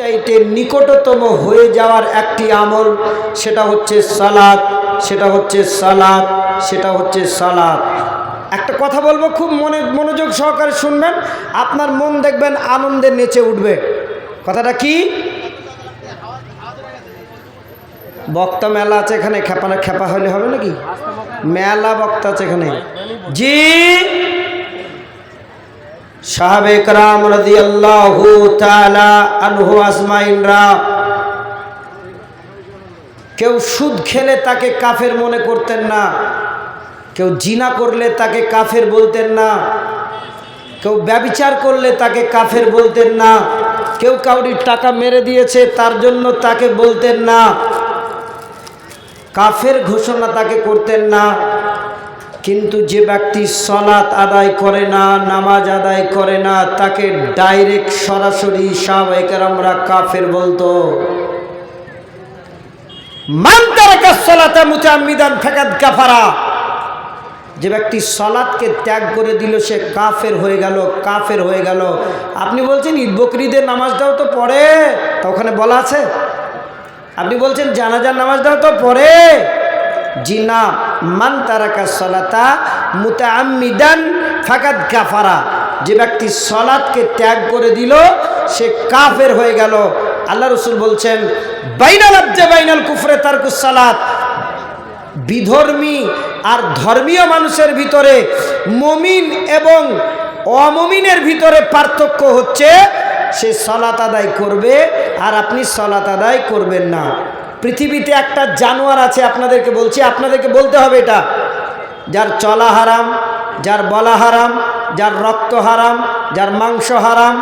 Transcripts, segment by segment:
চাইতে নিকটতম হয়ে যাওয়ার একটি আমল, সেটা হচ্ছে সালাদ সেটা হচ্ছে সালাদ সেটা হচ্ছে সালাদ একটা কথা বলব, খুব মনে, মনোযোগ সহকারে শুনবেন, আপনার মন দেখবেন আনন্দে নেচে উঠবে। কথাটা কি? বক্তা মেলা আছে এখানে খেপানা খেপা হলে হবে নাকি? মেলা বক্তা আছে এখানে। জি? সাহাবে কারাম রাদিয়াল্লাহু তাআলা আনহু আজমাইনরা, কেউ সুদ খেলে তাকে কাফের মনে করতেন না, কেউ জিনা করলে তাকে কাফের বলতেন না, কেউ ব্যবিচার করলে তাকে কাফের বলতেন না, কেউ কাউরির টাকা মেরে দিয়েছে তার জন্য তাকে বলতেন না, কাফের ঘোষণা তাকে করতেন না। কিন্তু যে ব্যক্তি সলাৎ আদায় করে না, নামাজ আদায় করে না, তাকে ডাইরেক্ট সরাসরি সাহবেকের আমরা কাফের বলতো। কাফারা। যে ব্যক্তি সলাৎকে ত্যাগ করে দিল, সে কাফের হয়ে গেল, কাফের হয়ে গেল। আপনি বলছেন, ঈদ বকরিদের নামাজটাও তো পড়ে? তা ওখানে বলা আছে। আপনি বলছেন, জানাজার নামাজটাও তো পড়ে? জি না মান তারাকা সলাতা মুতাআম্মিদান ফাকাদ কাফারা। যে ব্যক্তি সলাৎকে ত্যাগ করে দিল, সে কাফের হয়ে গেল। আল্লাহ রসুল বলছেন, বাইনাল আব্জে বাইনাল কুফরে তারকুস সালাত। বিধর্মী আর ধর্মীয় মানুষের ভিতরে মমিন এবং অমমিনের ভিতরে পার্থক্য হচ্ছে, সে সলাত আদায় করবে আর আপনি সলাত আদায় করবেন না। পৃথিবীতে একটা জানোয়ার আছে, আপনাদেরকে বলছি, আপনাদেরকে বলতে হবে এটা। যার চলা হারাম, যার বলা হারাম, যার রক্ত হারাম, যার মাংস হারাম,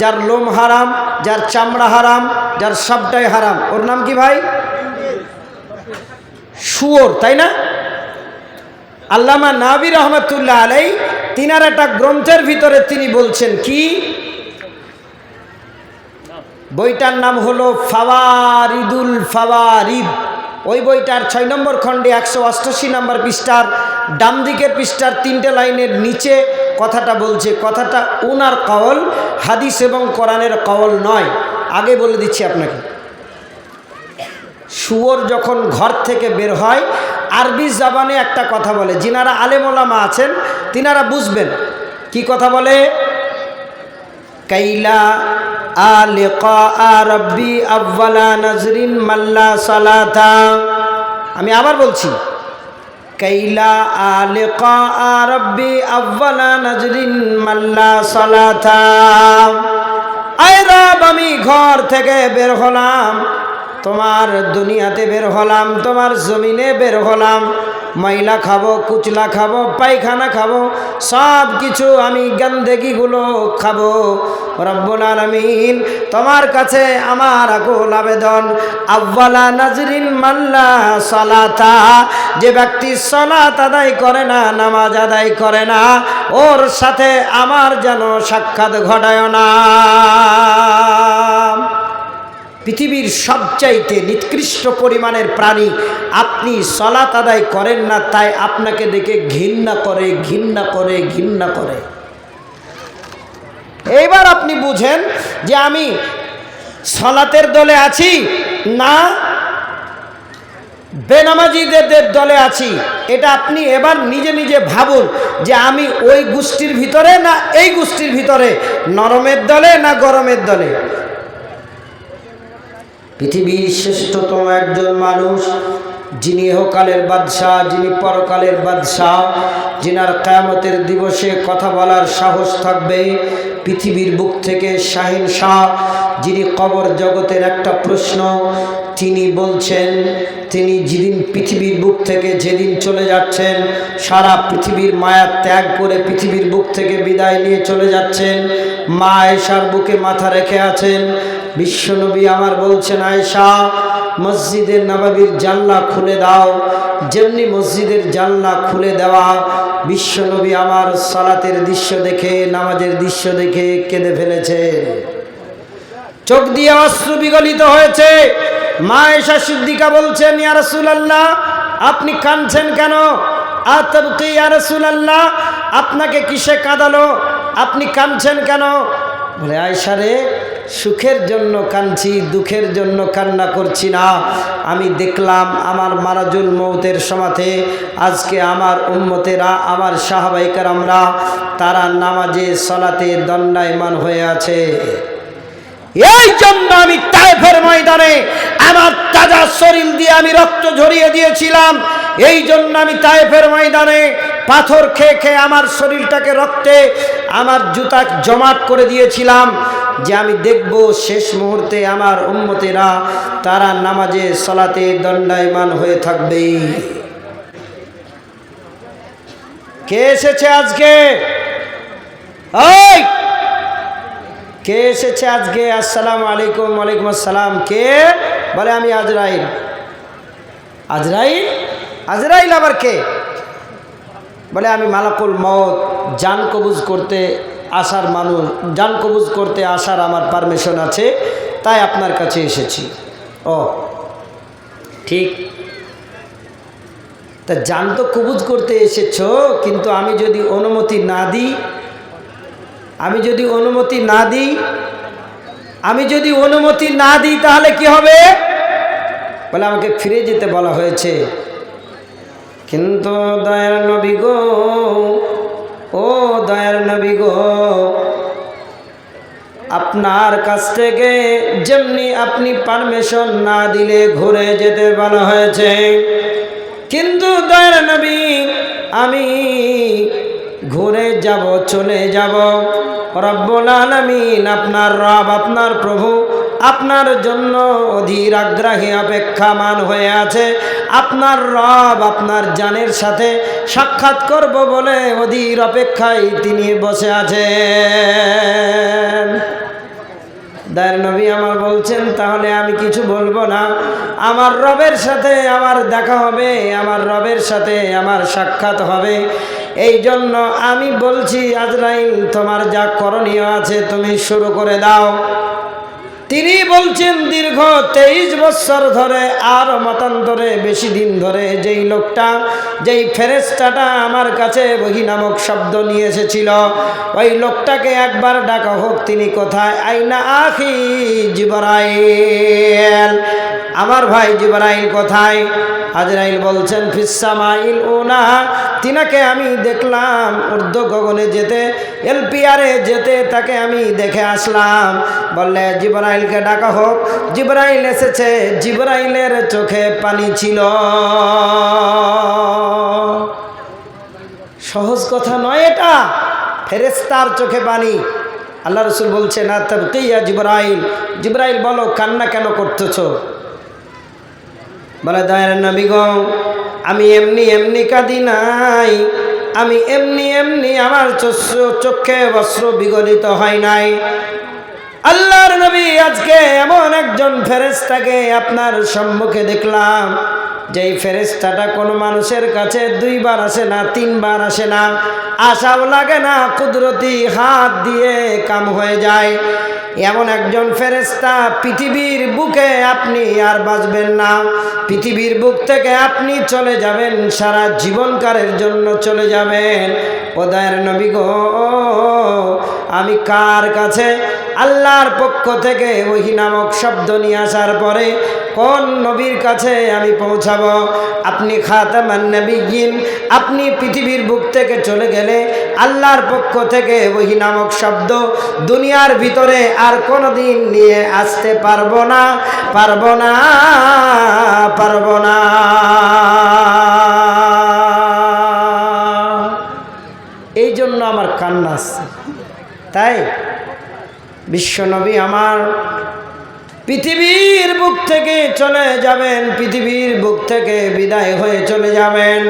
যার লোম হারাম, যার চামড়া হারাম, যার সবটাই হারাম। ওর নাম কি ভাই? শুয়োর, তাই না? আল্লামা নাবি রহমতুল্লাহ আলাই তিনার একটা গ্রন্থের ভিতরে তিনি বলছেন কি? বইটার নাম হলো ফাওয়ারিদুল ফাওয়ারিদ। ওই বইটার ছয় নম্বর খণ্ডে একশো অষ্টাশি নম্বর পৃষ্ঠার ডান দিকের পৃষ্ঠার তিনটে লাইনের নিচে কথাটা বলছে, কথাটা উনার কওল, হাদিস এবং কোরআনের কওল নয়। আগে বলে দিচ্ছি আপনাকে। শুয়োর যখন ঘর থেকে বের হয়, আরবি জাবানে একটা কথা বলে, যিনারা আলেমোলামা আছেন, তিনারা বুঝবেন। কি কথা বলে? কাইলা নজরিন মাল্লা আমি আবার বলছি কৈলা আলেকা আরব্বি আব্বালা নজরিন মাল্লা সালাতা। আমি ঘর থেকে বের হলাম। তোমার দুনিয়াতে বের হলাম, তোমার জমিনে বের হলাম। ময়লা খাব, কুচলা খাব, পায়খানা খাব সব কিছু আমি গন্দেগিগুলো খাব। রব্বুল আলমিন তোমার কাছে আমার আকুল আবেদন আব্বালা নাজরিন মাল্লা সলাতা। যে ব্যক্তি সলাত আদায় করে না, নামাজ আদায় করে না, ওর সাথে আমার যেন সাক্ষাৎ ঘটায় না। পৃথিবীর সবচাইতে নিকৃষ্ট পরিমাণের প্রাণী। আপনি সলাত আদায় করেন না, তাই আপনাকে দেখে ঘৃণা করে ঘৃণা করে ঘৃণা করে। এইবার আপনি বুঝেন যে আমি সলাতের দলে আছি না বেনামাজিদের দলে আছি। এটা আপনি এবার নিজে নিজে ভাবুন যে আমি ওই গোষ্ঠীর ভিতরে না এই গোষ্ঠীর ভিতরে, নরমের দলে না গরমের দলে? পৃথিবীর শ্রেষ্ঠতম একজন মানুষ, যিনি ইহকালের বাদশাহ, যিনি পরকালের বাদশাহ, যিনার কায়ামতের দিবসে কথা বলার সাহস থাকবে, পৃথিবীর বুক থেকে শাহিন শাহ, যিনি কবর জগতের একটা প্রশ্ন, তিনি বলছেন, তিনি যেদিন পৃথিবীর বুক থেকে যেদিন চলে যাচ্ছেন, সারা পৃথিবীর মায়া ত্যাগ করে পৃথিবীর বুক থেকে বিদায় নিয়ে চলে যাচ্ছেন, মা এসার বুকে মাথা রেখে আছেন বিশ্বনবী আমার বলছেন আয়সা মসজিদের নবাবির জানলা খুলে দাও। যেমনি মসজিদের জানলা খুলে দেওয়া, বিশ্বনবী আমার সালাতের দৃশ্য দেখে, নামাজের দৃশ্য দেখে কেঁদে ফেলেছে। চোখ দিয়ে অস্ত্র বিগলিত হয়েছে। মা এসা সিদ্দিকা বলছেন, ইয়া রাসূলুল্লাহ, আপনি কাঁদছেন কেন? আতবকি, ইয়া রাসূলুল্লাহ, আপনাকে কিসে কাঁদালো? আপনি কাঁদছেন কেন? বলে আয়সা রে সুখের জন্য কাঁদছি, দুঃখের জন্য কান্না করছি না। আমি দেখলাম আমার মারাজুল মৌতের সমাথে আজকে আমার উম্মতেরা, আমার সাহাবাইকার আমরা তারা নামাজে সলাতে দণ্ডায়মান হয়ে আছে। এই জন্য আমি তাইফের ময়দানে আমার তাজা শরীর দিয়ে আমি রক্ত ঝরিয়ে দিয়েছিলাম। এই জন্য আমি তাইফের ময়দানে পাথর খেয়ে খেয়ে আমার শরীরটাকে রক্তে আমার জুতা জমাট করে দিয়েছিলাম যে আমি দেখব শেষ মুহূর্তে আমার উম্মতেরা তারা নামাজে সলাতে দণ্ডায়মান হয়ে থাকবে। কে এসেছে আজকে? কে এসেছে আজকে? আসসালামু আলাইকুম, ওয়ালাইকুম আসসালাম। কে? বলে আমি আজরাইল। আজরাইল? আজরাইল আবার কে? বলে, আমি মালাকুল মত জান কবুজ করতে আসার মানুষ, জান কবুজ করতে আসার আমার পারমিশন আছে, তাই আপনার কাছে এসেছি। ও, ঠিক। তা যান তো কবুজ করতে এসেছ, কিন্তু আমি যদি অনুমতি না দিই, আমি যদি অনুমতি না দিই, আমি যদি অনুমতি না দিই তাহলে কি হবে? বলে, আমাকে ফিরে যেতে বলা হয়েছে। কিন্তু দয়ার নবী গো, ও দয়ার নবী গো, আপনার কাছ থেকে যেমনি আপনি পারমিশন না দিলে ঘুরে যেতে বলা হয়েছে। কিন্তু দয়ার নবী, আমি ঘুরে যাব, চলে যাব। রব্বুল আলামিন আপনার রব, আপনার প্রভু আপনার জন্য অধীর আগ্রাহী অপেক্ষামান হয়ে আছে। আপনার রব আপনার জানের সাথে সাক্ষাৎ করব বলে অধীর অপেক্ষায় তিনি বসে আছেন। দায়ের নবী আমার বলছেন, তাহলে আমি কিছু বলব না। আমার রবের সাথে আমার দেখা হবে, আমার রবের সাথে আমার সাক্ষাৎ হবে। এই জন্য আমি বলছি, আজরাইল, তোমার যা করণীয় আছে তুমি শুরু করে দাও। তিনি বলছেন, দীর্ঘ তেইশ বছর ধরে আর মতান্তরে বেশি দিন ধরে যেই লোকটা, যেই ফেরেস্তাটা আমার কাছে বহি নামক শব্দ নিয়ে এসেছিল, ওই লোকটাকে একবার ডাকা হোক, তিনি কোথায়? আইনা আখি জিবরাইল। আমার ভাই জিবরাইল কোথায়? হাজরাইল বলছেন ফিসামাইল ওনা তিনাকে আমি দেখলাম ঊর্ধ্ব গগনে যেতে, এলপিআরে যেতে তাকে আমি দেখে আসলাম। বললে, জিবরাইলকে ডাকা হোক। জিবরাইল এসেছে, জিবরাইলের চোখে পানি ছিল। সহজ কথা নয় এটা ফেরেস্তার চোখে পানি। আল্লাহ রসুল বলছে না তবকিয়া জিবরাইল। জিবরাইল বলো, কান্না কেন করতেছো? বলে দয়ার নবী গ, আমি এমনি এমনি কাঁদি নাই। আমি এমনি এমনি আমার চক্ষে বস্ত্র বিগলিত হয় নাই। আল্লাহর নবী আজকে এমন একজন ফেরেস্তাকে আপনার সম্মুখে দেখলাম। যেই ফেরেস্তাটা কোনো মানুষের কাছে দুইবার আসে না, তিনবার আসে না, আশাও লাগে না, কুদরতি হাত দিয়ে কাম হয়ে যায়। এমন একজন ফেরেস্তা পৃথিবীর বুকে আপনি আর বাঁচবেন না। পৃথিবীর বুক থেকে আপনি চলে যাবেন, সারা জীবনকারের জন্য চলে যাবেন। ওদায়ের নবী গো, আমি কার কাছে? আল্লাহর পক্ষ থেকে ওহি নামক শব্দ নিয়ে আসার পরে কোন নবীর কাছে আমি পৌঁছাবো? আপনি খাতামান নবীন আপনি পৃথিবীর বুক থেকে চলে গেলে আল্লাহর পক্ষ থেকে ওহি নামক শব্দ দুনিয়ার ভিতরে আর কোনো দিন নিয়ে আসতে পারব না পারব না পারব না। এই জন্য আমার কান্না আসছে। তাই বিশ্বনবী আমার পৃথিবীর বুক থেকে চলে যাবেন, পৃথিবীর বুক থেকে বিদায় হয়ে চলে যাবেন।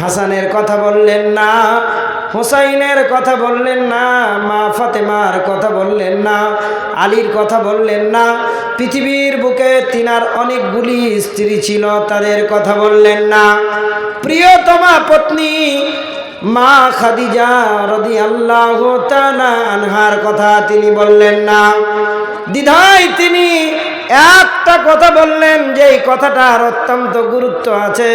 হাসানের কথা বললেন না, হোসাইনের কথা বললেন না, মা ফাতেমার কথা বললেন না, আলীর কথা বললেন না। পৃথিবীর বুকে তিনার অনেকগুলি স্ত্রী ছিল, তাদের কথা বললেন না। প্রিয়তমা পত্নী মা খাদিজা রদি আল্লাহ আনহার কথা তিনি বললেন না। দ্বিধায় তিনি একটা কথা বললেন যে এই কথাটার অত্যন্ত গুরুত্ব আছে।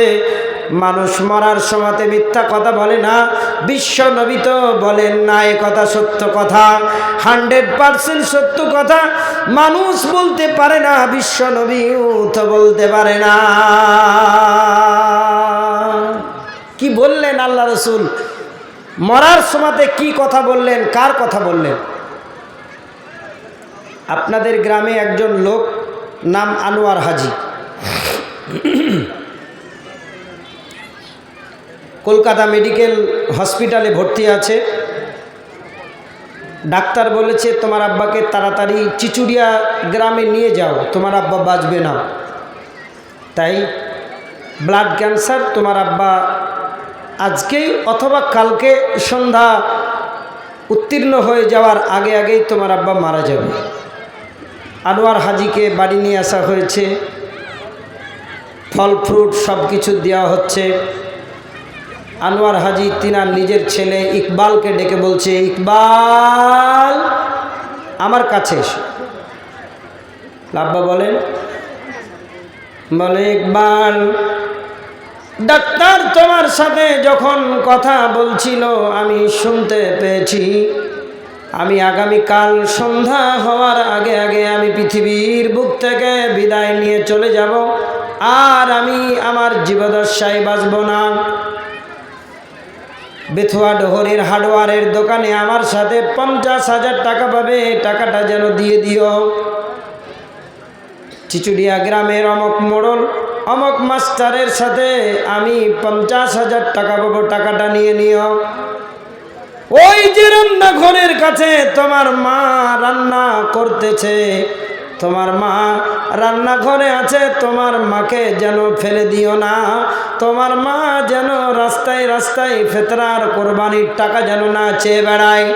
মানুষ মরার সময়তে মিথ্যা কথা বলে না। বিশ্ব নবী তো বলেন না, এ কথা সত্য কথা। হান্ড্রেড পারসেন্ট সত্য কথা। মানুষ বলতে পারে না, বিশ্ব নবীও তো বলতে পারে না। কি বললেন আল্লাহ রসুল? মরার সময়তে কি কথা বললেন? কার কথা বললেন? আপনাদের গ্রামে একজন লোক নাম আনোয়ার হাজি। কলকাতা মেডিকেল হসপিটালে ভর্তি আছে। ডাক্তার বলেছে, তোমার আব্বাকে তাড়াতাড়ি চিচুড়িয়া গ্রামে নিয়ে যাও, তোমার আব্বা বাঁচবে না। তাই ব্লাড ক্যান্সার তোমার আব্বা আজকেই অথবা কালকে সন্ধ্যা উত্তীর্ণ হয়ে যাওয়ার আগে আগেই তোমার আব্বা মারা যাবে। আনোয়ার হাজিকে বাড়ি নিয়ে আসা হয়েছে। ফল, ফ্রুট সব কিছু দেওয়া হচ্ছে। আনোয়ার হাজি তিনার নিজের ছেলে ইকবালকে ডেকে বলছে, ইকবাল, আমার কাছে এসো। লাব্বা বলেন, বলে, ইকবাল, ডাক্তার তোমার সাথে যখন কথা বলছিল, আমি শুনতে পেয়েছি। আমি আগামীকাল সন্ধ্যা হওয়ার আগে আগে আমি পৃথিবীর বুক থেকে বিদায় নিয়ে চলে যাব। আর আমি আমার জীবদশায় বাঁচব না। বেথুয়া ডহরের হার্ডওয়ারের দোকানে আমার সাথে পঞ্চাশ হাজার টাকা পাবে, টাকাটা যেন দিয়ে দিও। চিচুড়িয়া গ্রামের অমক মোড়ল, অমক মাস্টারের সাথে আমি পঞ্চাশ হাজার টাকা পাবো, টাকাটা নিয়ে নিও। ওই যে রান্নাঘরের কাছে তোমার মা রান্না করতেছে, তোমার মা রান্নাঘরে আছে, তোমার মাকে যেন ফেলে দিও না, তোমার মা যেন রাস্তায় রাস্তায় ফেতরার কোরবানির টাকা যেন না চেয়ে বেড়ায়।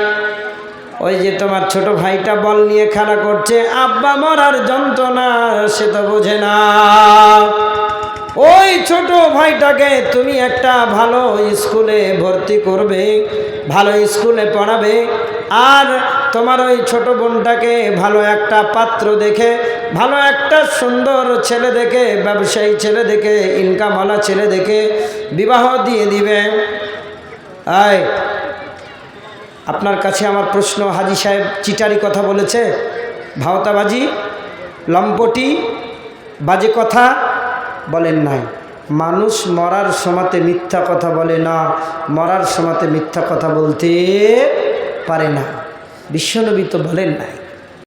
ওই যে তোমার ছোট ভাইটা বল নিয়ে খেলা করছে, আব্বা মরার যন্ত্রণা সে তো বোঝে না। ওই ছোট ভাইটাকে তুমি একটা ভালো স্কুলে ভর্তি করবে ভালো স্কুলে পড়াবে। আর তোমার ওই ছোট বোনটাকে ভালো একটা পাত্র দেখে, ভালো একটা সুন্দর ছেলে দেখে, ব্যবসায়ী ছেলে দেখে ইনকামওয়ালা ছেলে দেখে বিবাহ দিয়ে দিবে। আয়, আপনার কাছে আমার প্রশ্ন, হাজি সাহেব চিটারি কথা বলেছে? ভাওতাবাজি, লম্পটি, বাজে কথা বলেন নাই। মানুষ মরার সমাতে মিথ্যা কথা বলে না, মরার সমাতে মিথ্যা কথা বলতে পারে না। বিশ্বনবী তো বলেন নাই।